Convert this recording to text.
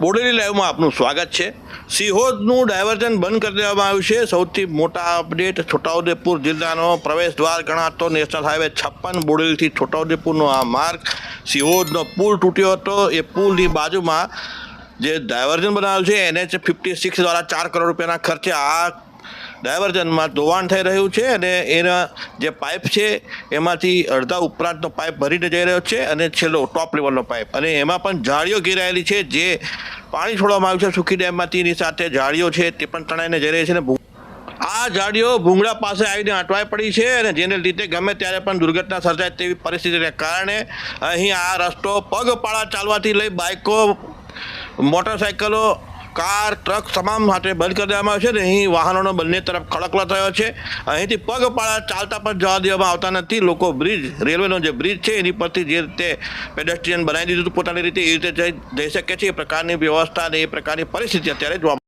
બોડેલી લાઈવમાં આપનું સ્વાગત છે. સિહોદનું ડાયવર્ઝન બંધ કરી દેવામાં આવ્યું છે. સૌથી મોટા અપડેટ છોટાઉદેપુર જિલ્લાનો પ્રવેશ દ્વાર ગણાતો નેશનલ હાઈવે છપ્પન બોડેલીથી છોટાઉદેપુરનો આ માર્ગ સિહોદનો પુલ તૂટ્યો હતો. એ પુલની બાજુમાં જે ડાયવર્ઝન બનાવ્યું છે, એનએચ ફિફ્ટી સિક્સ દ્વારા ચાર કરોડ રૂપિયાના ખર્ચે આ ડાયવર્ઝનમાં ધોવાણ થઈ રહ્યું છે અને એના જે પાઇપ છે, એમાંથી અડધા ઉપરાંતનો પાઇપ ભરીને જઈ રહ્યો છે અને છેલ્લો ટોપ લેવલનો પાઇપ. અને એમાં પણ જાળીઓ ઘેરાયેલી છે, જે પાણી છોડવામાં આવ્યું છે, સુખી ડેમમાંથી એની સાથે જાળીઓ છે, તે પણ તણાઈને જઈ રહી છે અને આ જાળીઓ ભૂંગળા પાસે આવીને અટવાઈ પડી છે અને જેને લીધે ગમે ત્યારે પણ દુર્ઘટના સર્જાય તેવી પરિસ્થિતિને કારણે અહીં આ રસ્તો પગપાળા ચાલવાથી લઈ બાઇકો, મોટરસાઇકલો કાર, ટ્રક તમામ માટે બંધ કરી દેવામાં આવ્યો છે અને અહીં વાહનોનો બંને તરફ ખડકલો થયો છે. અહીંથી પગપાળા ચાલતા પણ જવા દેવામાં આવતા નથી. લોકો બ્રિજ, રેલવેનો જે બ્રિજ છે એની પરથી જે રીતે પેડેસ્ટ્રિયન બનાવી દીધું પોતાની રીતે એ રીતે જઈ શકે છે. એ પ્રકારની વ્યવસ્થા અને એ પ્રકારની પરિસ્થિતિ અત્યારે જોવા